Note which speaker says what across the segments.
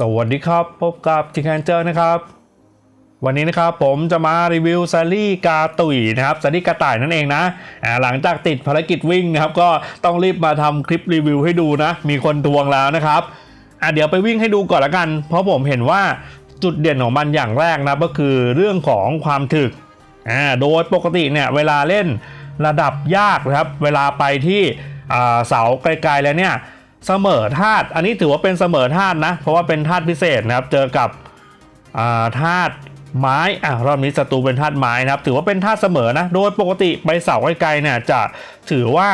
Speaker 1: สวัสดีครับ พบกับจิงแคนเจอร์นะครับ วันนี้นะครับผมจะมารีวิวซารี่กาตุยนะครับซารี่กาต่ายนั่นเองนะอ่าหลังจากติดภารกิจวิ่งนะครับ ก็ต้องรีบมาทำคลิปรีวิวให้ดูนะ มีคนทวงแล้วนะครับอะเดี๋ยวไปวิ่งให้ดูก่อนละกัน เพราะผมเห็นว่าจุดเด่นของมันอย่างแรกนะก็คือเรื่องของความถึกอ่าโดยปกติเนี่ยเวลาเล่นระดับยากนะครับ เวลาไปที่เสาไกลๆแล้วเนี่ย เสมอธาตุอันนี้ถือว่าเป็นเสมอธาตุนะ เพราะว่าเป็นธาตุพิเศษนะครับ เจอกับธาตุไม้อะรอบนี้ศัตรูเป็นธาตุไม้นะครับ ถือว่าเป็นธาตุเสมอนะ โดยปกติไปเสาไกลๆเนี่ยจะถือว่า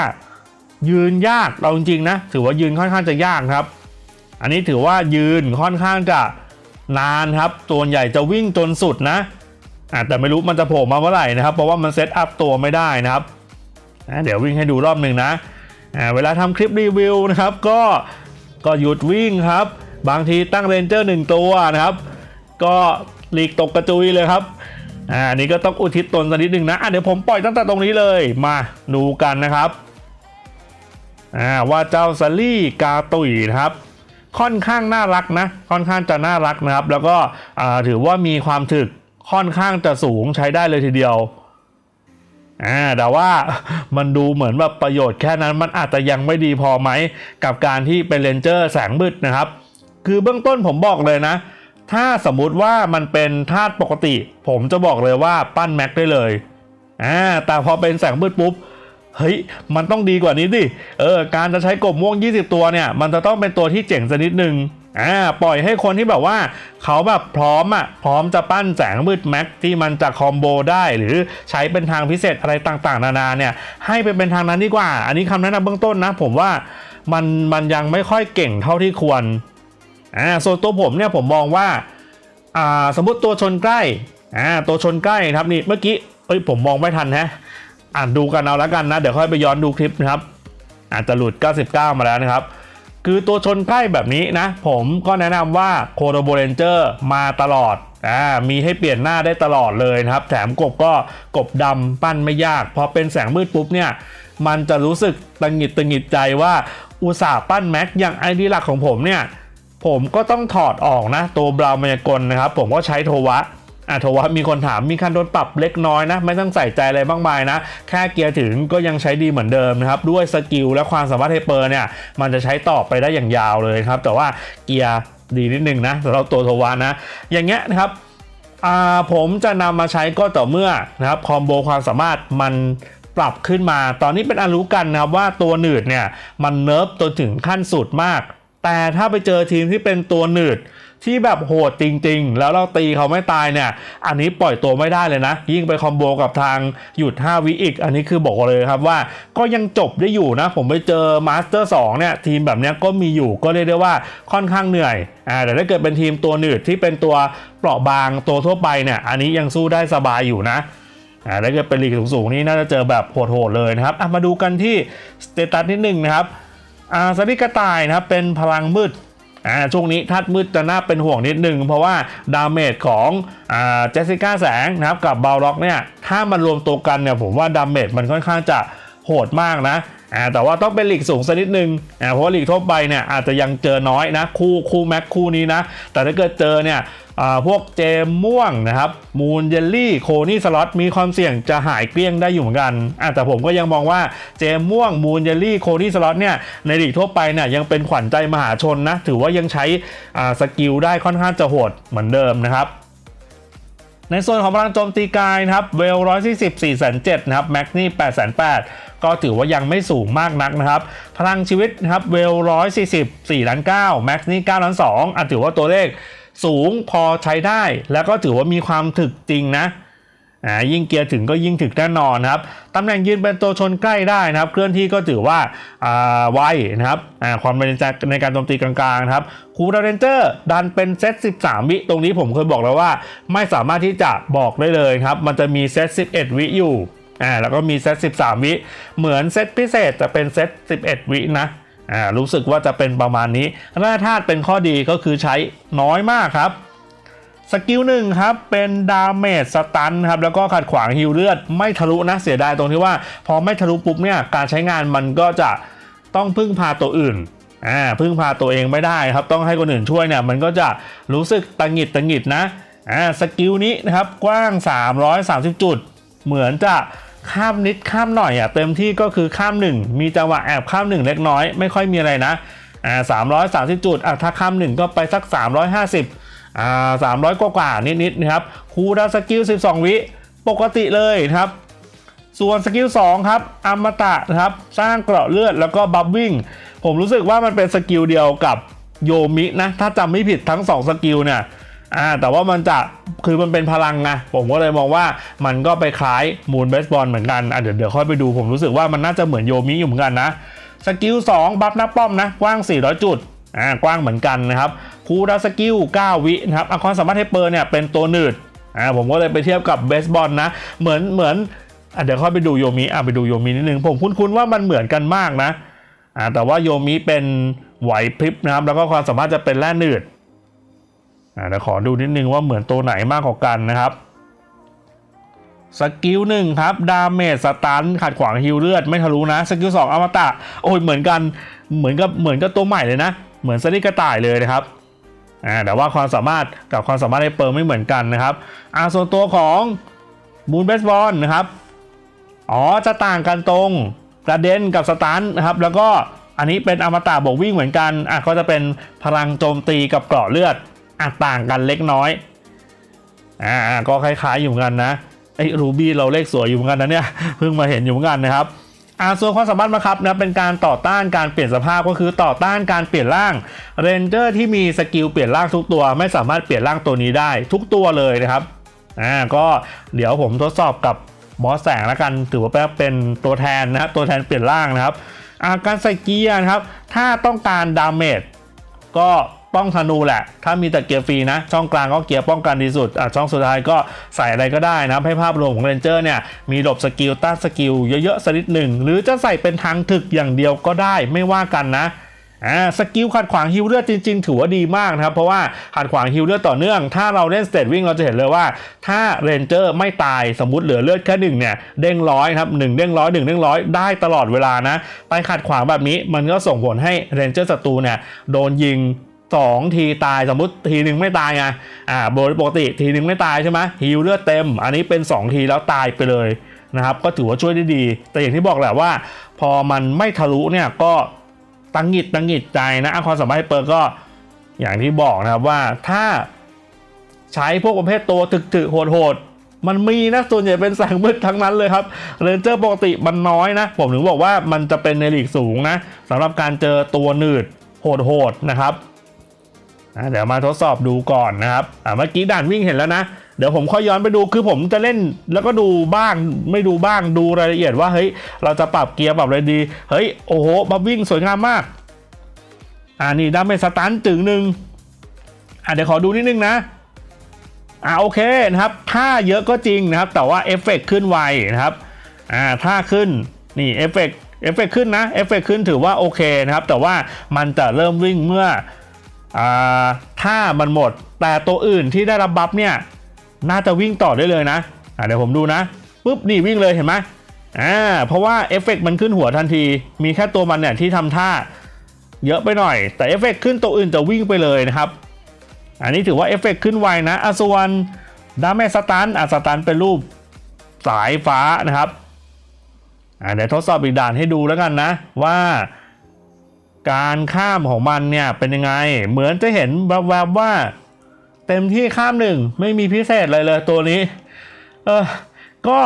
Speaker 1: ยืนยากเราจริงๆนะ ถือว่ายืนค่อนข้างจะยากครับ อันนี้ถือว่ายืนค่อนข้างจะนานครับ ตัวใหญ่จะวิ่งจนสุดนะอะแต่ไม่รู้มันจะโผล่มาเมื่อไหร่นะครับ เพราะว่ามันเซตอัพตัวไม่ได้นะครับ เดี๋ยววิ่งให้ดูรอบหนึ่งนะ เวลาทำคลิปรีวิวนะครับก็ก็หยุดวิ่งครับ บางทีตั้งเรนเจอร์หนึ่งตัวนะครับ ก็หลีกตกกระจุยเลยครับอ่านนี้ก็ต้องอุทิศตนสักนิดหนึ่งนะอะเดี๋ยวผมปล่อยตั้งแต่ตรงนี้เลยมาดูกันนะครับอ่าว่าเจ้าซารี่กาตุยนะครับ ค่อนข้างน่ารักนะ ค่อนข้างจะน่ารักนะครับ แล้วก็อ่าถือว่ามีความถึกค่อนข้างจะสูงใช้ได้เลยทีเดียว อ่าแต่ว่ามันดูเหมือนแบบประโยชน์แค่นั้นมันอาจจะยังไม่ดีพอไหม กับการที่เป็นเลนเจอร์แสงมืดนะครับ คือเบื้องต้นผมบอกเลยนะ ถ้าสมมุติว่ามันเป็นธาตุปกติ ผมจะบอกเลยว่าปั้นแม็กได้เลยอ่าแต่พอเป็นแสงมืดปุ๊บเฮ้ย มันต้องดีกว่านี้ดิ เออ การจะใช้กบม่วง 20 ตัวเนี่ย มันจะต้องเป็นตัวที่เจ๋งสักนิดนึง อ่าปล่อยให้คนที่แบบว่าเขาแบบพร้อมอะพร้อมจะปั้นแสงมืดแม็กที่มันจะคอมโบได้หรือใช้เป็นทางพิเศษอะไรต่างๆ นานาเนี่ยให้ไปเป็นทางนั้นดีกว่า อันนี้คำแนะนำเบื้องต้นนะ ผมว่ามันมันยังไม่ค่อยเก่งเท่าที่ควรอ่าส่วนตัวผมเนี่ยผมมองว่าอ่าสมมติตัวชนใกล้อ่าตัวชนใกล้ครับนี่เมื่อกี้เอ้ยผมมองไม่ทันแฮะอ่านดูกันเอาแล้วกันนะ เดี๋ยวค่อยไปย้อนดูคลิปนะครับ อาจจะหลุด 99 มาแล้วนะครับ คือตัวชนใกล้แบบนี้นะ ผมก็แนะนำว่าโคโ o โบเรนเจอร์มาตลอดอ่ามีให้เปลี่ยนหน้าได้ตลอดเลยนะครับ แถมกบก็กบดำปั้นไม่ยาก พอเป็นแสงมืดปุ๊บเนี่ย มันจะรู้สึกตังหิดตังหิดใจว่าอุตสาห์ปั้นแม็กอย่างไอดีหลักของผมเนี่ย ผมก็ต้องถอดออกนะ ตัวบราวมายากลนะครับ ผมก็ใช้โทวะ อะทวะมีคนถามมีการโดนปรับเล็กน้อยนะ ไม่ต้องใส่ใจอะไรมากมายนะ แค่เกียร์ถึงก็ยังใช้ดีเหมือนเดิมนะครับ ด้วยสกิลและความสามารถเฮเปอร์เนี่ย มันจะใช้ต่อไปได้อย่างยาวเลยครับ แต่ว่าเกียร์ดีนิดนึงนะสำหรับตัวทวะนะ อย่างเงี้ยนะครับอ่าผมจะนำมาใช้ก็ต่อเมื่อนะครับคอมโบความสามารถมันปรับขึ้นมา ตอนนี้เป็นอันรู้กันนะครับว่าตัวหนืดเนี่ยมันเนิร์ฟจนถึงขั้นสุดมาก แต่ถ้าไปเจอทีมที่เป็นตัวหนืด ที่แบบโหดจริง ๆ แล้วเราตีเขาไม่ตายเนี่ย อันนี้ปล่อยตัวไม่ได้เลยนะ ยิ่งไปคอมโบกับทางหยุด 5 วิอีก อันนี้คือบอกเลยครับว่าก็ยังจบได้อยู่นะ ผมไปเจอมาสเตอร์2เนี่ย ทีมแบบนี้ก็มีอยู่ก็เรียกได้ว่าค่อนข้างเหนื่อยอ่าแต่ถ้าเกิดเป็นทีมตัวหนืดที่เป็นตัวเปราะบางตัวทั่วไปเนี่ย อันนี้ยังสู้ได้สบายอยู่นะอ่าถ้าเกิดเป็นลีกสูงๆนี่น่าจะเจอแบบโหดๆเลยนะครับอะมาดูกันที่สเตตัสนิดหนึ่งนะครับอ่าสติกระต่ายนะครับเป็นพลังมืด อ่าช่วงนี้ธาตุมืดจะน่าเป็นห่วงนิดหนึ่งเพราะว่าดาเมจของอ่าเจสสิก้าแสงนะครับกับบาล็อกเนี่ยถ้ามันรวมตัวกันเนี่ยผมว่าดาเมจมันค่อนข้างจะโหดมากนะอ่าแต่ว่าต้องเป็นหลีกสูงสักนิดนึงอ่าเพราะหลีกทั่วไปเนี่ยอาจจะยังเจอน้อยนะคู่คู่แม็กคู่นี้นะแต่ถ้าเกิดเจอเนี่ยพวกเจมม่วงนะครับ มูนเยลลี่โคนี่สล็อตมีความเสี่ยงจะหายเกลี้ยงได้อยู่เหมือนกันแต่ผมก็ยังมองว่าเจมม่วงมูนเยลลี่โคนี่สล็อตเนี่ยในลีกทั่วไปเนี่ยยังเป็นขวัญใจมหาชนนะถือว่ายังใช้สกิลได้ค่อนข้างจะโหดเหมือนเดิมนะครับในส่วนของพลังโจมตีกายนะครับเวล140 4 7 0นเจ็ดนะครับแม็กนี่8 8ก็ถือว่ายังไม่สูงมากนักนะครับ พลังชีวิตนะครับเวล140 4ล้าน9แม็กนี่9ล้าน2อะถือว่าตัวเลข สูงพอใช้ได้ แล้วก็ถือว่ามีความถึกจริงนะอ่ายิ่งเกียร์ถึงก็ยิ่งถึกแน่นอนครับตำแหน่งยืนเป็นตัวชนใกล้ได้นะครับ เคลื่อนที่ก็ถือว่าอ่าไวนะครับอ่าความเป็นในการโจมตีกลางๆครับคูดาเรนเจอร์ดันเป็นเซต 13 วิ ตรงนี้ผมเคยบอกแล้วว่า ไม่สามารถที่จะบอกได้เลยครับ มันจะมีเซต 11 วิอยู่อ่าแล้วก็มีเซต 13 วิ เหมือนเซตพิเศษจะเป็นเซต 11 วินะ อ่ารู้สึกว่าจะเป็นประมาณนี้หน้าธาตุเป็นข้อดีก็คือใช้น้อยมากครับสกิลหนึ่งครับ เป็นดาเมจสตันครับ แล้วก็ขัดขวางฮิวเลือด ไม่ทะลุนะเสียดายตรงที่ว่า พอไม่ทะลุปุ๊บเนี่ย การใช้งานมันก็จะต้องพึ่งพาตัวอื่นอ่าพึ่งพาตัวเองไม่ได้ครับ ต้องให้คนอื่นช่วยเนี่ย มันก็จะรู้สึกตังหิดตังหิดนะอ่าสกิลนี้นะครับ กว้าง 330 จุด เหมือนจะ ข้ามนิดข้ามหน่อยอะเต็มที่ก็คือข้ามหนึ่งมีจังหวะแอบข้ามหนึ่งเล็กน้อยไม่ค่อยมีอะไรนะอ่า330จุดอะถ้าข้ามหนึ่งก็ไปสัก350อ่า300กว่ากว่าๆนิดนะครับคูดาวน์สกิล12วิปกติเลยนะครับ ส่วนสกิล2ครับอมตะนะครับสร้างเกราะเลือดแล้วก็บัฟวิ่งผมรู้สึกว่ามันเป็นสกิลเดียวกับโยมินะถ้าจำไม่ผิดทั้ง2สกิลเนี่ย อ่าแต่ว่ามันจะคือมันเป็นพลังไงผมก็เลยมองว่ามันก็ไปคล้ายมูนเบสบอลเหมือนกันอะเดี๋ยวเดี๋ยวค่อยไปดูผมรู้สึกว่ามันน่าจะเหมือนโยมิอยู่เหมือนกันนะสกิล2บัฟน้าป้อมนะกว้าง 400 จุดอ่ากว้างเหมือนกันนะครับคูลดาสกิล 9 วินะครับอาคอนสามารถเทเปอร์เนี่ยเป็นตัวหนืดอ่าผมก็เลยไปเทียบกับเบสบอลนะเหมือนเหมือนอะเดี๋ยวค่อยไปดูโยมิอะไปดูโยมินิดนึงผมคุ้นๆว่ามันเหมือนกันมากนะอ่าแต่ว่าโยมิเป็นไหวพริบนะครับแล้วก็ความสามารถจะเป็นแร่หนืด อ่าเดี๋ยวขอดูนิดนึงว่าเหมือนตัวไหนมากกว่ากันนะครับสกิลหนึ่งครับ ดาเมจสตันขัดขวางฮิวเลือดไม่ทะลุนะ สกิลสองอมตะ โอ้ยเหมือนกันเหมือนกับเหมือนกับตัวใหม่เลยนะ เหมือนสลิกระต่ายเลยนะครับอ่าแต่ว่าความสามารถกับความสามารถในเปิร์ไม่เหมือนกันนะครับอ่าส่วนตัวของมูนเบสบอลนะครับอ๋อจะต่างกันตรงกระเด็นกับสตันนะครับ แล้วก็อันนี้เป็นอมตะบวกวิ่งเหมือนกันอะก็จะเป็นพลังโจมตีกับเกราะเลือด อะต่างกันเล็กน้อยอ่าก็คล้ายๆอยู่เหมือนกันนะไอ้รูบี้เราเลขสวยอยู่เหมือนกันนะเนี่ยเพิ่งมาเห็นอยู่เหมือนกันนะครับอ่าส่วนความสามารถมาครับนะเป็นการต่อต้านการเปลี่ยนสภาพก็คือต่อต้านการเปลี่ยนร่างเรนเจอร์ที่มีสกิลเปลี่ยนร่างทุกตัว ไม่สามารถเปลี่ยนร่างตัวนี้ได้ทุกตัวเลยนะครับอ่าก็เดี๋ยวผมทดสอบกับบอสแสงแล้วกันถือว่าเป็นตัวแทนนะครับตัวแทนเปลี่ยนร่างนะครับอ่าการใส่เกียร์นะครับถ้าต้องการดาเมจก็ ต้องธนูแหละ ถ้ามีแต่เกียร์ฟรีนะ ช่องกลางก็เกียร์ป้องกันดีสุดอะช่องสุดท้ายก็ใส่อะไรก็ได้นะให้ภาพรวมของเรนเจอร์เนี่ยมีหลบสกิลต้านสกิลเยอะๆสักนิดหนึ่ง หรือจะใส่เป็นทางถึกอย่างเดียวก็ได้ไม่ว่ากันนะอ่าสกิลขัดขวางฮิวเลือดจริง ๆ ถือว่าดีมากนะครับ เพราะว่าขัดขวางฮิวเลือดต่อเนื่อง ถ้าเราเล่นสเตตวิ่งเราจะเห็นเลยว่า ถ้าเรนเจอร์ไม่ตายสมมติเหลือเลือดแค่หนึ่งเนี่ยเด้งร้อยครับหนึ่งเด้งร้อยหนึ่งเด้งร้อยได้ตลอดเวลานะ ไปขัดขวางแบบนี้มันก็ส่งผลให้เรนเจอร์ศัตรูเนี่ยโดนยิง 2ทีตายสมมติทีหนึ่งไม่ตายไงอ่าโดยปกติทีหนึ่งไม่ตายใช่ไหมฮิวเลือดเต็ม อันนี้เป็น 2 ทีแล้วตายไปเลยนะครับ ก็ถือว่าช่วยได้ดี แต่อย่างที่บอกแหละว่า พอมันไม่ทะลุเนี่ยก็ตังหิดตังหิดใจนะความสามารถเปิร์ก็อย่างที่บอกนะครับว่าถ้าใช้พวกประเภทตัวถึกถึกโหดโหดๆมันมีนะส่วนใหญ่เป็นแสงมืดทั้งนั้นเลยครับเรนเจอร์ปกติมันน้อยนะ ผมถึงบอกว่ามันจะเป็นในหลีกสูงนะสำหรับการเจอตัวหนืดโหดโหดๆนะครับ อะเดี๋ยวมาทดสอบดูก่อนนะครับอะเมื่อกี้ด่านวิ่งเห็นแล้วนะ เดี๋ยวผมค่อยย้อนไปดูคือผมจะเล่นแล้วก็ดูบ้างไม่ดูบ้างดูรายละเอียดว่าเฮ้ยเราจะปรับเกียร์ปรับอะไรดี เฮ้ยโอ้โหบัฟวิ่งสวยงามมากอ่านี่ดาเมจสตันจึงหนึ่งอะเดี๋ยวขอดูนิดนึงนะอ่าโอเคนะครับถ้าเยอะก็จริงนะครับ แต่ว่าเอฟเฟกต์ขึ้นไวนะครับอ่าถ้าขึ้นนี่เอฟเฟกต์เอฟเฟกต์ขึ้นนะเอฟเฟกต์ขึ้นถือว่าโอเคนะครับ แต่ว่ามันจะเริ่มวิ่งเมื่อ ถ้ามันหมดแต่ตัวอื่นที่ได้รับบัฟเนี่ยน่าจะวิ่งต่อได้เลยนะเดี๋ยวผมดูนะปุ๊บนี่วิ่งเลยเห็นไหมอ่าเพราะว่าเอฟเฟกต์มันขึ้นหัวทันที มีแค่ตัวมันเนี่ยที่ทำท่าเยอะไปหน่อย แต่เอฟเฟกต์ขึ้นตัวอื่นจะวิ่งไปเลยนะครับ อันนี้ถือว่าเอฟเฟกต์ขึ้นไวนะอสวนดาเมสตันอะสตันเป็นรูปสายฟ้านะครับเดี๋ยวทดสอบอีกด่านให้ดูแล้วกันนะว่า การข้ามของมันเนี่ยเป็นยังไง เหมือนจะเห็นแวบๆว่า เต็มที่ข้ามหนึ่งไม่มีพิเศษอะไรเลยตัวนี้ เออก็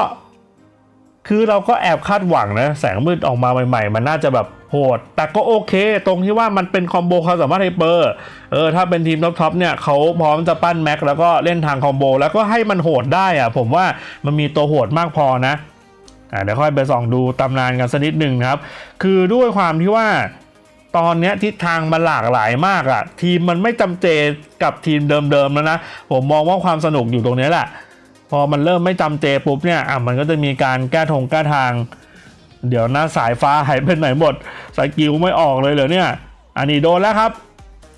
Speaker 1: คือเราก็แอบคาดหวังนะแสงมืดออกมาใหม่ ๆ มันน่าจะแบบโหด แต่ก็โอเค ตรงที่ว่ามันเป็นคอมโบความสามารถไฮเปอร์เออถ้าเป็นทีมท็อปๆเนี่ยเขาพร้อมจะปั้นแม็กแล้วก็เล่นทางคอมโบแล้วก็ให้มันโหดได้อะผมว่ามันมีตัวโหดมากพอนะอ่าเดี๋ยวค่อยไปส่องดูตำนานกันสักนิดหนึ่งครับ คือด้วยความที่ว่า ตอนเนี้ยทิศทางมันหลากหลายมากอะทีมมันไม่จำเจกับทีมเดิมๆแล้วนะผมมองว่าความสนุกอยู่ตรงนี้แหละพอมันเริ่มไม่จำเจปุ๊บเนี่ยอะมันก็จะมีการแก้ทงแก้ทาง เดี๋ยวนะสายฟ้าหายไปไหนหมดสกิลไม่ออกเลยเหรอเนี่ย อันนี้โดนแล้วครับ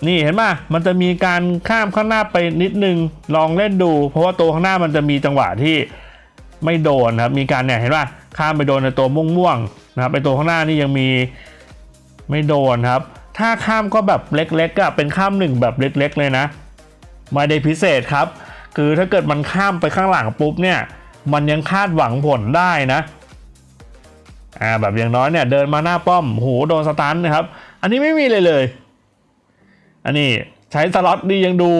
Speaker 1: นี่เห็นป่ะมันจะมีการข้ามข้างหน้าไปนิดนึงลองเล่นดู เพราะว่าตัวข้างหน้ามันจะมีจังหวะที่ไม่โดนนะครับมีการเนี่ยเห็นป่ะข้ามไปโดนในตัวม่วงๆนะครับไปตัวข้างหน้านี่ยังมี ไม่โดนครับ ถ้าข้ามก็แบบเล็กๆอะเป็นข้ามหนึ่งแบบเล็ก ๆ เลยนะไม่ได้พิเศษครับ คือถ้าเกิดมันข้ามไปข้างหลังปุ๊บเนี่ยมันยังคาดหวังผลได้นะอ่าแบบอย่างน้อยเนี่ยเดินมาหน้าป้อมโหโดนสตันนะครับ อันนี้ไม่มีเลยเลย อันนี้ใช้สล็อตดียังดู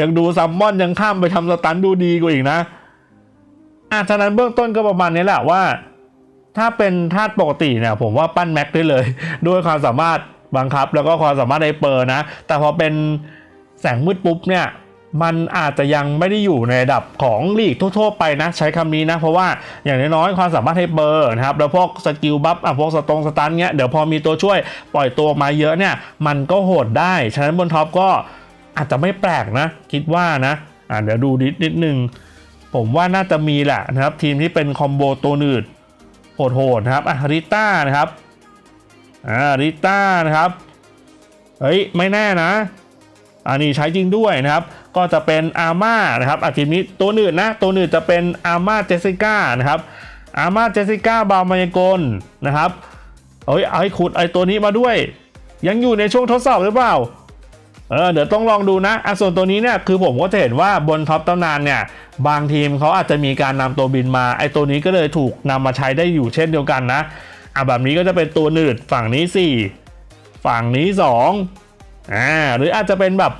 Speaker 1: ยังดูซัมมอนยังข้ามไปทำสตันดูดีกว่าอีกนะอะฉะนั้นเบื้องต้นก็ประมาณนี้แหละว่า ถ้าเป็นธาตุปกติเนี่ยผมว่าปั้นแม็กได้เลย ด้วยความสามารถบังคับ แล้วก็ความสามารถไดเปอร์นะ แต่พอเป็นแสงมืดปุ๊บเนี่ยมันอาจจะยังไม่ได้อยู่ในระดับของลีกทั่วๆไปนะ ใช้คำนี้นะ เพราะว่าอย่างน้อยๆความสามารถไฮเปอร์นะครับ แล้วพวกสกิลบัฟอะพวกสตรงสตันเงี้ยเดี๋ยวพอมีตัวช่วยปล่อยตัวมาเยอะเนี่ย มันก็โหดได้ ฉะนั้นบนท็อปก็อาจจะไม่แปลกนะ คิดว่านะอะเดี๋ยวดูนิดนิดนึง ผมว่าน่าจะมีแหละนะครับ ทีมที่เป็นคอมโบตัวหนืด โหดๆนะครับอะริต้านะครับอ่าริต้านะครับเฮ้ยไม่แน่นะอันนี้ใช้จริงด้วยนะครับ ก็จะเป็นอาม่านะครับอาทีมนี้ตัวหนืดนะ ตัวหนืดจะเป็นอาม่าเจสสิก้านะครับอาม่าเจสสิก้าบาวมายากลนะครับเอ้ยเอาให้ขุดไอตัวนี้มาด้วย ยังอยู่ในช่วงทดสอบหรือเปล่า เออเดี๋ยวต้องลองดูนะอะส่วนตัวนี้เนี่ยคือผมก็จะเห็นว่าบนท็อปตำนานเนี่ยบางทีมเขาอาจจะมีการนำตัวบินมาไอตัวนี้ก็เลยถูกนำมาใช้ได้อยู่เช่นเดียวกันนะอะแบบนี้ก็จะเป็นตัวหนืดฝั่งนี้ 4 ฝั่งนี้2อ่าหรืออาจจะเป็นแบบ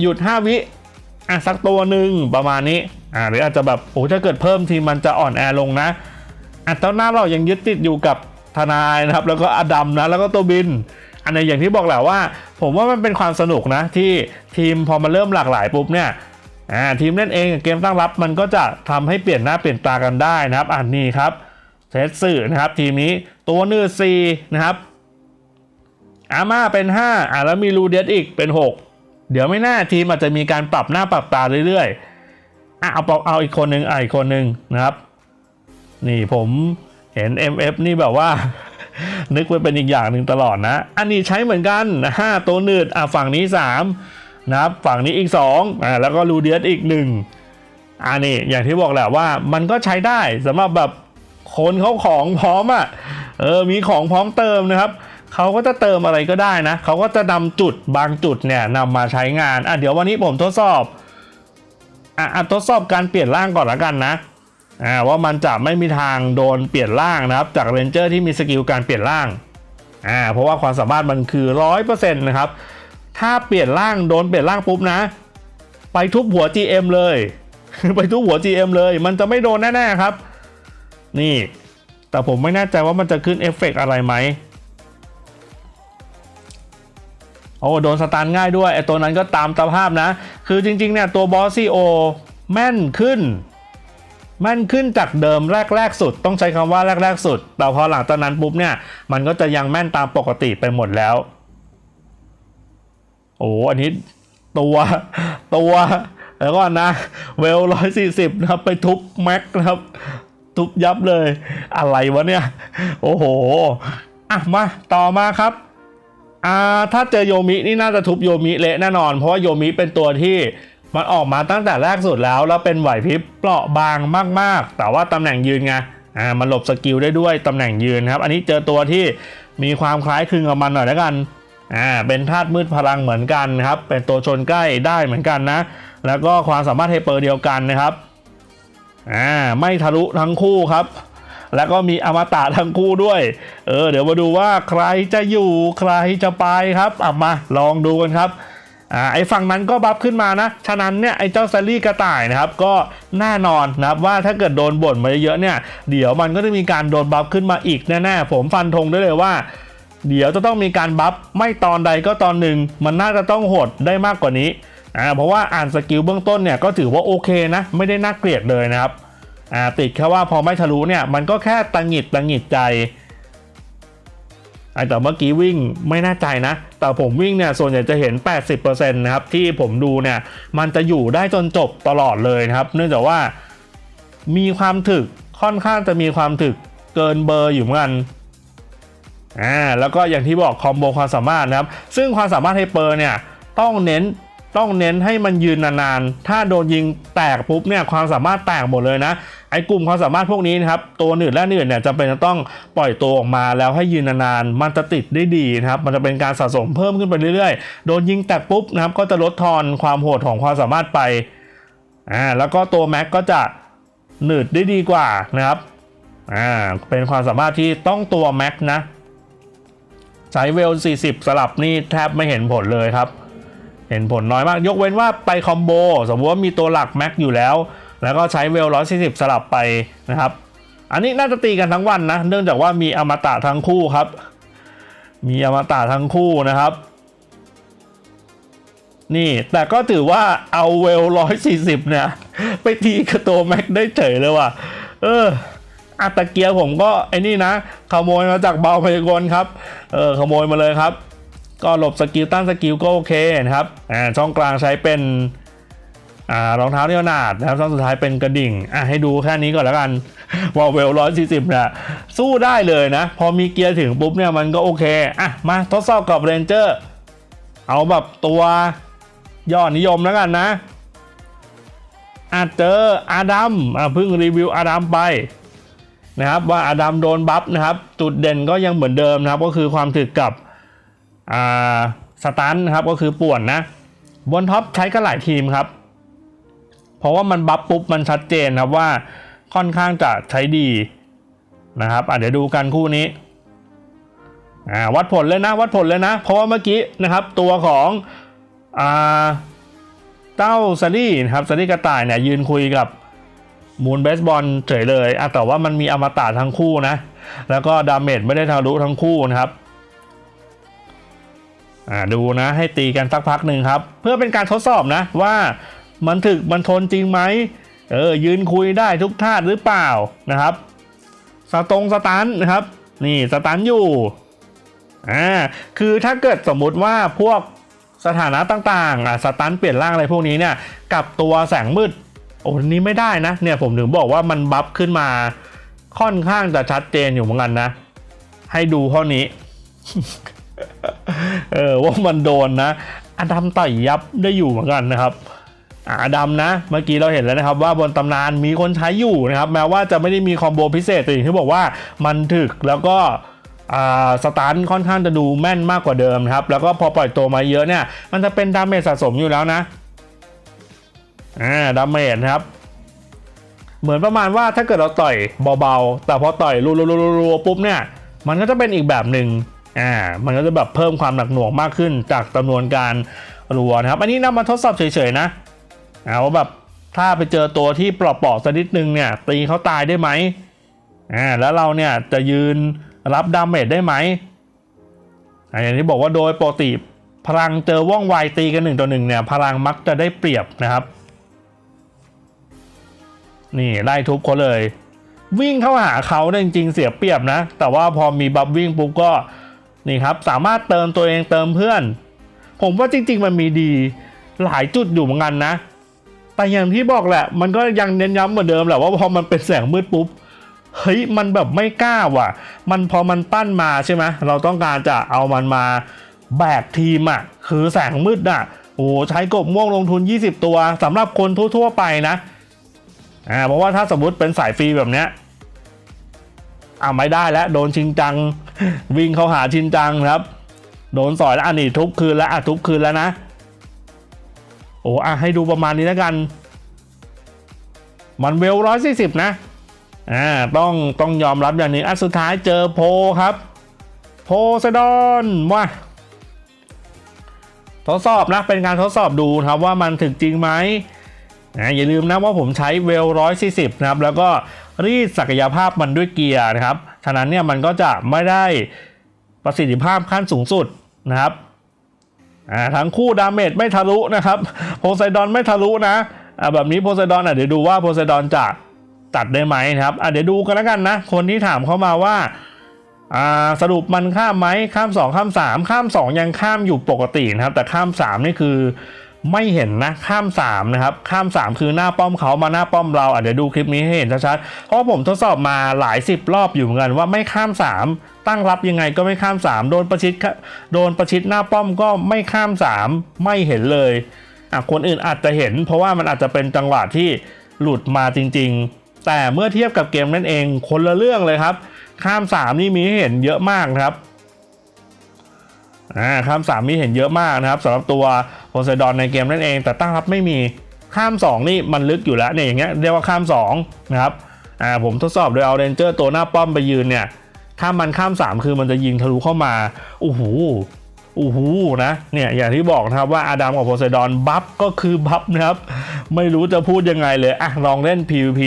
Speaker 1: หยุด 5 วิอะสักตัวหนึ่งประมาณนี้อ่าหรืออาจจะแบบโอ้ถ้าเกิดเพิ่มทีมมันจะอ่อนแอลงนะอะตอนหน้าเรายังยึดติดอยู่กับทนายนะครับ แล้วก็อดัมนะแล้วก็ตัวบิน อันนี้อย่างที่บอกแหละว่า ผมว่ามันเป็นความสนุกนะที่ทีมพอมาเริ่มหลากหลายปุ๊บเนี่ยทีมเล่นเองกับเกมตั้งรับมันก็จะทำให้เปลี่ยนหน้าเปลี่ยนตากันได้นะครับ อันนี้ครับเทสสื่อนะครับ ทีมนี้ตัวนืดซีนะครับอาม่าเป็น 5อ่าแล้วมีลูเดสอีกเป็น 6 เดี๋ยวไม่น่าทีมอาจจะมีการปรับหน้าปรับตาเรื่อยๆอะเอาเอาเอาอีกคนหนึ่งอะอีกคนหนึ่งนะครับ นี่ผมเห็น MF นี่แบบว่า นึกไว้เป็นอีกอย่างหนึ่งตลอดนะ อันนี้ใช้เหมือนกันห้าตัวหนืดอะฝั่งนี้ 3 นะครับ ฝั่งนี้อีก2อ่าแล้วก็ลูเดียสอีก 1อันนี้อย่างที่บอกแหละว่ามันก็ใช้ได้สำหรับแบบคนเขาของพร้อมอะเออมีของพร้อมเติมนะครับเขาก็จะเติมอะไรก็ได้นะเขาก็จะนำจุดบางจุดเนี่ยนำมาใช้งานอะเดี๋ยววันนี้ผมทดสอบอะอะทดสอบการเปลี่ยนร่างก่อนละกันนะ ว่ามันจะไม่มีทางโดนเปลี่ยนร่างนะครับ จากเรนเจอร์ที่มีสกิลการเปลี่ยนร่างอ่าเพราะว่าความสามารถมันคือร้อยเปอร์เซ็นต์นะครับ ถ้าเปลี่ยนร่างโดนเปลี่ยนร่างปุ๊บนะ ไปทุบหัว GM เลย ไปทุบหัว GM เลย มันจะไม่โดนแน่ๆครับ นี่ แต่ผมไม่แน่ใจว่ามันจะขึ้นเอฟเฟกต์อะไรไหมโอ้โดนสตาร์ง่ายด้วยไอตัวนั้นก็ตามสภาพนะ คือจริงๆเนี่ยตัวบอสซีโอแม่นขึ้น ม่นขึ้นจากเดิมแรก ๆ สุด ต้องใช้คำว่าแรก ๆ สุด แต่พอหลังจากนั้นปุ๊บเนี่ย มันก็จะยังแม่นตามปกติไปหมดแล้ว โอ้อันนี้ตัวตัวแล้วก็นะ เวลร้อยสี่สิบนะครับ ไปทุบแม็กนะครับ ทุบยับเลย อะไรวะเนี่ย โอ้โห อะ มา ต่อมาครับอ่าถ้าเจอโยมินี่น่าจะทุบโยมิเละแน่นอน เพราะว่าโยมิเป็นตัวที่ มันออกมาตั้งแต่แรกสุดแล้ว แล้วเป็นไหวพริบเปราะบางมาก ๆ แต่ว่าตำแหน่งยืนไงอ่ามันหลบสกิลได้ด้วยตำแหน่งยืนครับ อันนี้เจอตัวที่มีความคล้ายคลึงกับมันหน่อยแล้วกันอ่าเป็นธาตุมืดพลังเหมือนกันครับ เป็นตัวชนใกล้ได้เหมือนกันนะ แล้วก็ความสามารถไฮเปอร์เดียวกันนะครับอ่าไม่ทะลุทั้งคู่ครับ แล้วก็มีอมตะทั้งคู่ด้วย เออเดี๋ยวมาดูว่าใครจะอยู่ใครจะไปครับอะมาลองดูกันครับ อ่าไอ้ฝั่งนั้นก็บัฟขึ้นมานะ ฉะนั้นเนี่ยไอ้เจ้าซารี่กระต่ายนะครับก็แน่นอนนะครับว่าถ้าเกิดโดนบ่นมาเยอะเนี่ยเดี๋ยวมันก็จะมีการโดนบัฟขึ้นมาอีกแน่ๆผมฟันธงได้เลยว่าเดี๋ยวจะต้องมีการบัฟไม่ตอนใดก็ตอนหนึ่ง มันน่าจะต้องโหดได้มากกว่านี้อ่าเพราะว่าอ่านสกิลเบื้องต้นเนี่ยก็ถือว่าโอเคนะ ไม่ได้น่าเกลียดเลยนะครับอ่าติดแค่ว่าพอไม่ทะลุเนี่ยมันก็แค่ตังหิดตังหิดใจ ไอแต่เมื่อกี้วิ่งไม่แน่ใจนะ แต่ผมวิ่งเนี่ยส่วนใหญ่จะเห็น 80%นะครับที่ผมดูเนี่ยมันจะอยู่ได้จนจบตลอดเลยนะครับ เนื่องจากว่ามีความถึกค่อนข้างจะมีความถึกเกินเบอร์อยู่เหมือนกันอ่าแล้วก็อย่างที่บอกคอมโบความสามารถนะครับ ซึ่งความสามารถไฮเปอร์เนี่ยต้องเน้นต้องเน้นให้มันยืนนานๆ ถ้าโดนยิงแตกปุ๊บเนี่ยความสามารถแตกหมดเลยนะ ไอ้กลุ่มความสามารถพวกนี้นะครับตัวหนืดและหนืดเนี่ยจำเป็นจะต้องปล่อยตัวออกมาแล้วให้ยืนนานๆมันจะติดได้ดีนะครับมันจะเป็นการสะสมเพิ่มขึ้นไปเรื่อยๆ โดนยิงแตกปุ๊บนะครับก็จะลดทอนความโหดของความสามารถไปอ่าแล้วก็ตัวแม็กก็จะหนืดได้ดีกว่านะครับอ่าเป็นความสามารถที่ต้องตัวแม็กนะใช้เวล 40 สลับนี่แทบไม่เห็นผลเลยครับ เห็นผลน้อยมาก ยกเว้นว่าไปคอมโบสมมติว่ามีตัวหลักแม็กอยู่แล้ว แล้วก็ใช้เวล140สลับไปนะครับ อันนี้น่าจะตีกันทั้งวันนะ เนื่องจากว่ามีอมตะทั้งคู่ครับ มีอมตะทั้งคู่นะครับ นี่แต่ก็ถือว่าเอาเวล140เนี่ย ไปตีกับตัวแม็กได้เฉยเลยว่ะ เอออัตะเกียร์ผมก็ไอ้นี่นะ ขโมยมาจากเบาพยากลครับ เออขโมยมาเลยครับ ก็หลบสกิลต้านสกิลก็โอเคนะครับ อ่าช่องกลางใช้เป็น อ่ารองเท้าเนียวนาดนะครับช่องสุดท้ายเป็นกระดิ่งอะให้ดูแค่นี้ก่อนแล้วกันวอลเวลร้อยสี่สิบนี่ยสู้ได้เลยนะ พอมีเกียร์ถึงปุ๊บเนี่ยมันก็โอเคอะมาทดสอบกับเรนเจอร์เอาแบบตัวยอดนิยมแล้วกันนะอาจเจออาดัมอะเพิ่งรีวิวอาดัมไปนะครับว่าอาดัมโดนบัฟนะครับ จุดเด่นก็ยังเหมือนเดิมนะครับ ก็คือความถึกกับอ่าสตันนะครับก็คือป่วนนะบนท็อปใช้กันหลายทีมครับ เพราะว่ามันบัฟปุ๊บมันชัดเจนครับว่าค่อนข้างจะใช้ดีนะครับอะเดี๋ยวดูกันคู่นี้อ่าวัดผลเลยนะวัดผลเลยนะ เพราะว่าเมื่อกี้นะครับตัวของอ่าเจ้าซารี่นะครับซารี่กระต่ายเนี่ยยืนคุยกับมูนเบสบอลเฉยเลยอะแต่ว่ามันมีอมตะทั้งคู่นะ แล้วก็ดาเมจไม่ได้ทะลุทั้งคู่นะครับอ่าดูนะให้ตีกันสักพักหนึ่งครับ เพื่อเป็นการทดสอบนะว่า มันถึกมันทนจริงไหมเออยืนคุยได้ทุกท่าหรือเปล่านะครับสตรงสตันนะครับ นี่สตันอยู่อ่าคือถ้าเกิดสมมุติว่าพวกสถานะต่างๆอะสตันเปลี่ยนร่างอะไรพวกนี้เนี่ยกับตัวแสงมืดโอ้นนี้ไม่ได้นะเนี่ยผมถึงบอกว่ามันบัฟขึ้นมาค่อนข้างจะชัดเจนอยู่เหมือนกันนะ ให้ดูเท่านี้เออว่ามันโดนนะอดัมต่อยยับได้อยู่เหมือนกันนะครับ อะอดัมนะ เมื่อกี้เราเห็นแล้วนะครับว่าบนตำนานมีคนใช้อยู่นะครับ แม้ว่าจะไม่ได้มีคอมโบพิเศษแต่อย่างที่บอกว่ามันถึกแล้วก็สตาร์ทค่อนข้างจะดูแม่นมากกว่าเดิมครับ แล้วก็พอปล่อยตัวมาเยอะเนี่ย มันจะเป็นดาเมจสะสมอยู่แล้วนะอ่าดาเมจครับ เหมือนประมาณว่าถ้าเกิดเราต่อยเบาๆ แต่พอต่อยรัวๆๆๆปุ๊บเนี่ย มันก็จะเป็นอีกแบบหนึ่งอ่ามันก็จะแบบเพิ่มความหนักหน่วงมากขึ้นจากจำนวนการรัวนะครับ อันนี้นำมาทดสอบเฉยๆนะ เอาว่าแบบถ้าไปเจอตัวที่เปราะๆสักนิดนึงเนี่ย ตีเขาตายได้ไหมอ่าแล้วเราเนี่ยจะยืนรับดาเมจได้ไหมอ่าอย่างที่บอกว่าโดยปกติพลังเจอว่องไวตีกันหนึ่งต่อหนึ่งเนี่ย พลังมักจะได้เปรียบนะครับ นี่ไล่ทุบเขาเลย วิ่งเข้าหาเขาเนี่ยจริงๆเสียเปรียบนะ แต่ว่าพอมีบัฟวิ่งปุ๊บก็นี่ครับ สามารถเติมตัวเองเติมเพื่อน ผมว่าจริง ๆ มันมีดีหลายจุดอยู่เหมือนกันนะ แต่อย่างที่บอกแหละ มันก็ยังเน้นย้ำเหมือนเดิมแหละว่าพอมันเป็นแสงมืดปุ๊บเฮ้ยมันแบบไม่กล้าว่ะ มันพอมันปั้นมาใช่ไหมเราต้องการจะเอามันมาแบกทีมอะคือแสงมืดอะโอ้ใช้กบม่วงลงทุน 20 ตัวสำหรับคนทั่วๆไปนะอ่าเพราะว่าถ้าสมมติเป็นสายฟรีแบบเนี้ยอ่าไม่ได้แล้วโดนชิงจัง วิ่งเข้าหาชินจังครับ โดนสอยแล้วอันนี้ทุบคืนแล้วอะทุบคืนแล้วนะ โอ้อะให้ดูประมาณนี้แล้วกัน มันเวลร้อยสี่สิบนะอ่าต้องต้องยอมรับอย่างนี้อะสุดท้ายเจอโพครับ โพไซดอนว่าทดสอบนะ เป็นการทดสอบดูครับว่ามันถึงจริงไหมนะอย่าลืมนะว่าผมใช้เวล140นะครับ แล้วก็รีดศักยภาพมันด้วยเกียร์นะครับ ฉะนั้นเนี่ยมันก็จะไม่ได้ประสิทธิภาพขั้นสูงสุดนะครับ อ่าทั้งคู่ดาเมจไม่ทะลุนะครับโพไซดอนไม่ทะลุนะอ่าแบบนี้โพไซดอนอะเดี๋ยวดูว่าโพไซดอนจะตัดได้ไหมครับอะเดี๋ยวดูกันแล้วกันนะ คนที่ถามเข้ามาว่าอ่าสรุปมันข้ามไหมข้าม 2 ข้าม 3 ข้าม 2 ยังข้ามอยู่ปกตินะครับ แต่ข้าม 3 นี่คือ ไม่เห็นนะข้าม3นะครับข้าม 3 คือหน้าป้อมเขามาหน้าป้อมเราอะเดี๋ยวดูคลิปนี้ให้เห็นชัดๆเพราะผมทดสอบมาหลายสิบรอบอยู่เหมือนกันว่าไม่ข้าม 3 ตั้งรับยังไงก็ไม่ข้าม 3 โดนประชิดโดนประชิดหน้าป้อมก็ไม่ข้าม 3 ไม่เห็นเลยอะคนอื่นอาจจะเห็น เพราะว่ามันอาจจะเป็นจังหวะที่หลุดมาจริง ๆ แต่เมื่อเทียบกับเกมนั่นเองคนละเรื่องเลยครับ ข้ามสามนี่มีให้เห็นเยอะมากครับอ่าข้ามสามมีเห็นเยอะมากนะครับสำหรับตัว โพไซดอนในเกมนั่นเอง แต่ตั้งรับไม่มีข้าม 2 นี่มันลึกอยู่แล้วเนี่ยอย่างเงี้ยเรียกว่าข้าม2นะครับอ่าผมทดสอบโดยเอาเรนเจอร์ตัวหน้าป้อมไปยืนเนี่ยถ้ามันข้าม 3 คือมันจะยิงทะลุเข้ามาโอ้โหโอ้โหนะเนี่ยอย่างที่บอกนะครับว่าอาดัมกับโพไซดอนบัฟก็คือบัฟนะครับไม่รู้จะพูดยังไงเลยอะลองเล่น PVP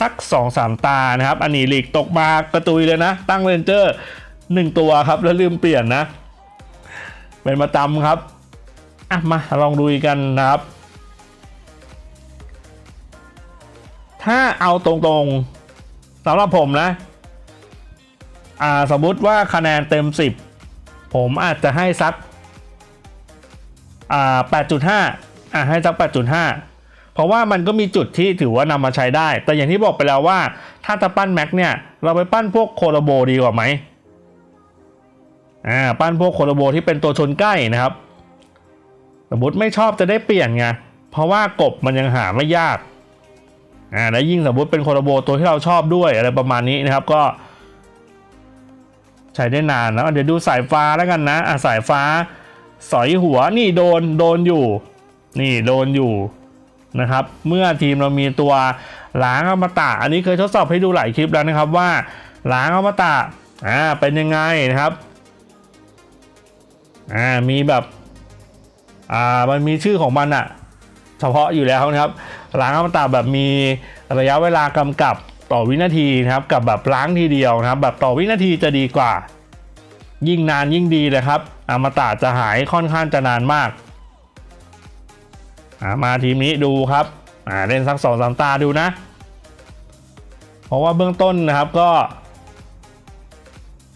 Speaker 1: สัก 2-3 ตานะครับอันนี้หลีกตกมากระตุยเลยนะ ตั้งเรนเจอร์ 1 ตัวครับแล้วลืมเปลี่ยนนะ เป็นประจำครับ อะมาลองดูกันนะครับ ถ้าเอาตรงๆสำหรับผมนะ อ่าสมมติว่าคะแนนเต็ม 10 ผมอาจจะให้สัก อ่า 8.5 อะให้สัก 8.5 เพราะว่ามันก็มีจุดที่ถือว่านำมาใช้ได้ แต่อย่างที่บอกไปแล้วว่า ถ้าจะปั้นแม็กเนี่ย เราไปปั้นพวกโคโลโบดีกว่าไหมอ่าปั้นพวกโคโลโบที่เป็นตัวชนใกล้นะครับ สมมติไม่ชอบจะได้เปลี่ยนไง เพราะว่ากบมันยังหาไม่ยาก อ่า แล้วยิ่งสมมติเป็นโคโลโบตัวที่เราชอบด้วยอะไรประมาณนี้นะครับก็ ใช้ได้นานนะเดี๋ยวดูสายฟ้าแล้วกันนะ อะสายฟ้า สอยหัวนี่โดนโดนอยู่ นี่โดนอยู่นะครับ เมื่อทีมเรามีตัวล้างอมตะ อันนี้เคยทดสอบให้ดูหลายคลิปแล้วนะครับว่าล้างอมตะ อ่า เป็นยังไงนะครับ อ่า มีแบบ อ่ามันมีชื่อของมันอะเฉพาะอยู่แล้วนะครับล้างอมตะแบบมีระยะเวลากำกับต่อวินาทีนะครับกับแบบล้างทีเดียวนะครับ แบบต่อวินาทีจะดีกว่า ยิ่งนานยิ่งดีเลยครับอมตะจะหายค่อนข้างจะนานมากามาทีมนี้ดูครับอ่าเล่นสักสองสามตาดูนะ เพราะว่าเบื้องต้นนะครับก็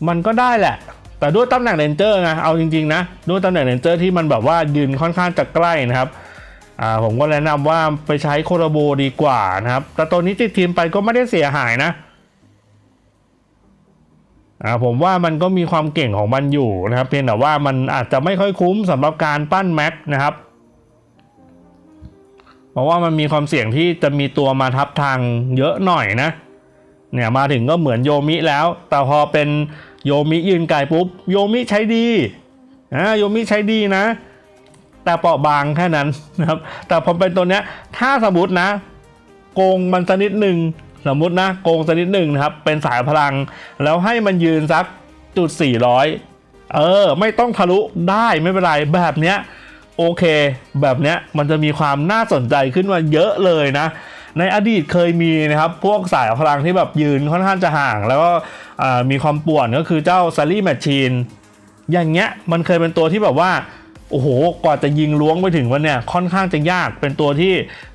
Speaker 1: มันก็ได้แหละ แต่ด้วยตำแหน่งเรนเจอร์นะเอาจริงๆนะด้วยตำแหน่งเรนเจอร์ที่มันแบบว่ายืนค่อนข้างจะใกล้นะครับผมก็แนะนำว่าไปใช้โคโรโบดีกว่านะครับ แต่ตัวนี้ติดทีมไปก็ไม่ได้เสียหายนะผมว่ามันก็มีความเก่งของมันอยู่นะครับ เพียงแต่ว่ามันอาจจะไม่ค่อยคุ้มสำหรับการปั้นแม็กนะครับเพราะว่ามันมีความเสี่ยงที่จะมีตัวมาทับทางเยอะหน่อยนะ เนี่ยมาถึงก็เหมือนโยมิแล้ว แต่พอเป็น โยมิยืนไกลปุ๊บโยมิใช้ดีอ่าโยมิใช้ดีนะ แต่เปราะบางแค่นั้นนะครับ แต่พอเป็นตัวเนี้ยถ้าสมมตินะ โกงมันสักนิดหนึ่งสมมตินะโกงสักนิดหนึ่งนะครับ เป็นสายพลัง แล้วให้มันยืนสักจุด400 เออ ไม่ต้องทะลุได้ไม่เป็นไรแบบเนี้ยโอเค แบบเนี้ยมันจะมีความน่าสนใจขึ้นมาเยอะเลยนะ ในอดีตเคยมีนะครับ พวกสายพลังที่แบบยืนค่อนข้างจะห่าง แล้วก็มีความป่วนก็คือเจ้าซารี่แมชชีนอย่างเงี้ยมันเคยเป็นตัวที่แบบว่าโอ้โห กว่าจะยิงล้วงไปถึงวันเนี่ยค่อนข้างจะยาก เป็นตัวที่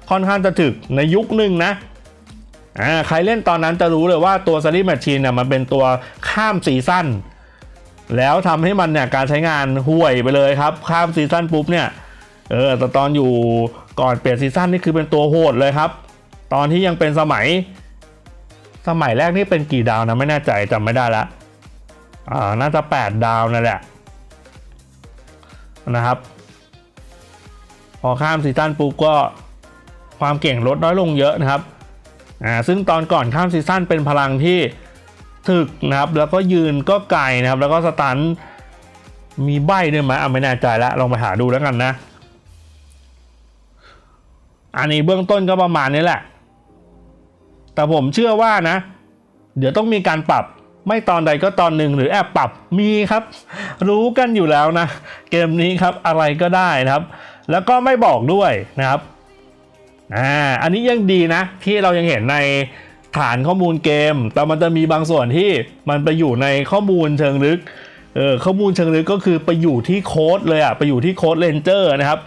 Speaker 1: ค่อนข้างจะถึกในยุคหนึ่งนะ อ่า ใครเล่นตอนนั้นจะรู้เลยว่าตัวซารี่แมชชีนเนี่ยมันเป็นตัวข้ามซีซั่น แล้วทำให้มันเนี่ยการใช้งานห่วยไปเลยครับ ข้ามซีซั่นปุ๊บเนี่ย เออแต่ตอนอยู่ก่อนเปลี่ยนซีซั่นนี่คือเป็นตัวโหดเลยครับ ตอนที่ยังเป็นสมัย สมัยแรกนี่เป็นกี่ดาวนะไม่แน่ใจจำไม่ได้ละอ่าน่าจะ 8 ดาวนั่นแหละนะครับ พอข้ามซีซั่นปุ๊บก็ความเก่งลดน้อยลงเยอะนะครับอ่าซึ่งตอนก่อนข้ามซีซั่นเป็นพลังที่ถึกนะครับแล้วก็ยืนก็ไกลนะครับ แล้วก็สตันมีใบด้วยไหมอะไม่แน่ใจล้วลองไปหาดูแล้วกันนะ อันนี้เบื้องต้นก็ประมาณนี้แหละ แต่ผมเชื่อว่านะ เดี๋ยวต้องมีการปรับไม่ตอนใดก็ตอนหนึ่งหรือแอบปรับมีครับ รู้กันอยู่แล้วนะ เกมนี้ครับอะไรก็ได้นะครับ แล้วก็ไม่บอกด้วยนะครับอ่าอันนี้ยังดีนะ ที่เรายังเห็นในฐานข้อมูลเกม แต่มันจะมีบางส่วนที่มันไปอยู่ในข้อมูลเชิงลึกเออข้อมูลเชิงลึกก็คือไปอยู่ที่โค้ดเลยอะไปอยู่ที่โค้ดเลนเจอร์นะครับ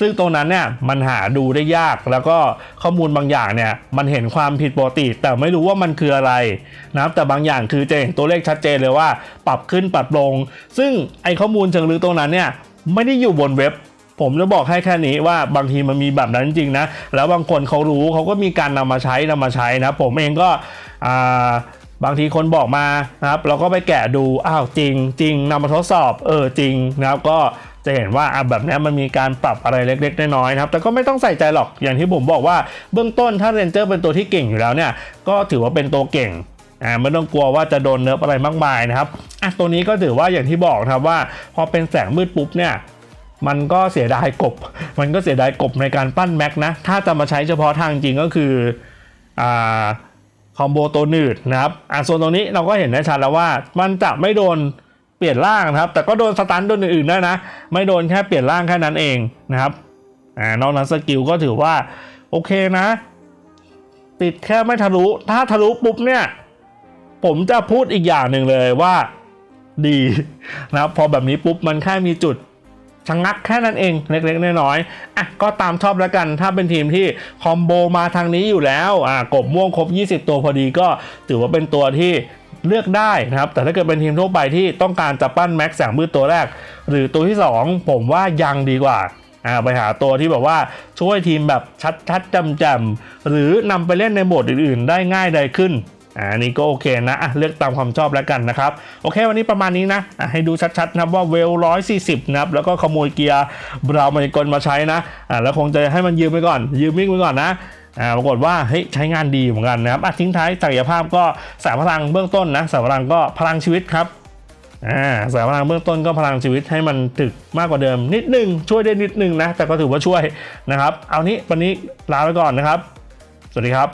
Speaker 1: ซึ่งตรงนั้นเนี่ยมันหาดูได้ยากแล้วก็ข้อมูลบางอย่างเนี่ยมันเห็นความผิดปกติ แต่ไม่รู้ว่ามันคืออะไรนะครับแต่บางอย่างคือจะเห็นตัวเลขชัดเจนเลยว่า ปรับขึ้นปรับลง ซึ่งไอข้อมูลเชิงลึกตรงนั้นเนี่ยไม่ได้อยู่บนเว็บ ผมจะบอกให้แค่นี้ว่าบางทีมันมีแบบนั้นจริงนะแล้วบางคนเขารู้เขาก็มีการนำมาใช้นำมาใช้นะผมเองก็อ่าบางทีคนบอกมานะครับ เราก็ไปแกะดู อ้าวจริงจริงนำมาทดสอบ เออจริงนะครับก็ จะเห็นว่าแบบนี้มันมีการปรับอะไรเล็กๆน้อยๆนะครับแต่ก็ไม่ต้องใส่ใจหรอกอย่างที่ผมบอกว่าเบื้องต้นถ้าเรนเจอร์เป็นตัวที่เก่งอยู่แล้วเนี่ยก็ถือว่าเป็นตัวเก่งอ่าไม่ต้องกลัวว่าจะโดนเนิร์ฟอะไรมากมายนะครับอะตัวนี้ก็ถือว่าอย่างที่บอกครับว่า พอเป็นแสงมืดปุ๊บเนี่ยมันก็เสียดายกบ มันก็เสียดายกบในการปั้นแม็กนะ ถ้าจะมาใช้เฉพาะทางจริงก็คืออ่าคอมโบตัวหนืดนะครับ อ่าส่วนตรงนี้เราก็เห็นได้ชัดแล้วว่า มันจะไม่โดน ปลี่ยนร่างนะครับ แต่ก็โดนสตันโดนอื่นๆได้นะ ไม่โดนแค่เปลี่ยนร่างแค่นั้นเองนะครับอ่านอกนั้นสกิลก็ถือว่าโอเคนะ ติดแค่ไม่ทะลุ ถ้าทะลุปุ๊บเนี่ย ผมจะพูดอีกอย่างหนึ่งเลยว่าดีนะครับ พอแบบนี้ปุ๊บมันแค่มีจุดชะงักแค่นั้นเองเล็กๆน้อยๆอะก็ตามชอบแล้วกันถ้าเป็นทีมที่คอมโบมาทางนี้อยู่แล้วอะกบม่วงครบ 20 ตัวพอดีก็ถือว่าเป็นตัวที่ เลือกได้นะครับ แต่ถ้าเกิดเป็นทีมทั่วไปที่ต้องการจะปั้นแม็กแสงมืดตัวแรก หรือตัวที่ 2 ผมว่ายังดีกว่าอ่าไปหาตัวที่แบบว่าช่วยทีมแบบชัดๆจำๆหรือนำไปเล่นในโหมดอื่นๆ ได้ง่ายได้ขึ้นอ่าอันนี้ก็โอเคนะะเลือกตามความชอบแล้วกันนะครับ โอเค วันนี้ประมาณนี้นะะให้ดูชัดๆนะครับว่าเวลร้อยสี่สิบนะครับ แล้วก็ขโมยเกียร์บราว์มายกลมาใช้นะอ่าแล้วคงจะให้มันยืมไปก่อน ยืมวิ่งไปก่อนนะ อ่าปรากฏว่าเฮ้ยใช้งานดีเหมือนกันนะครับอะทิ้งท้ายศักยภาพก็สายพลังเบื้องต้นนะสายพลังก็พลังชีวิตครับอ่าสายพลังเบื้องต้นก็พลังชีวิตให้มันถึกมากกว่าเดิมนิดนึงช่วยได้นิดนึงนะแต่ก็ถือว่าช่วยนะครับ เอานี้วันนี้ลาไปก่อนนะครับ สวัสดีครับ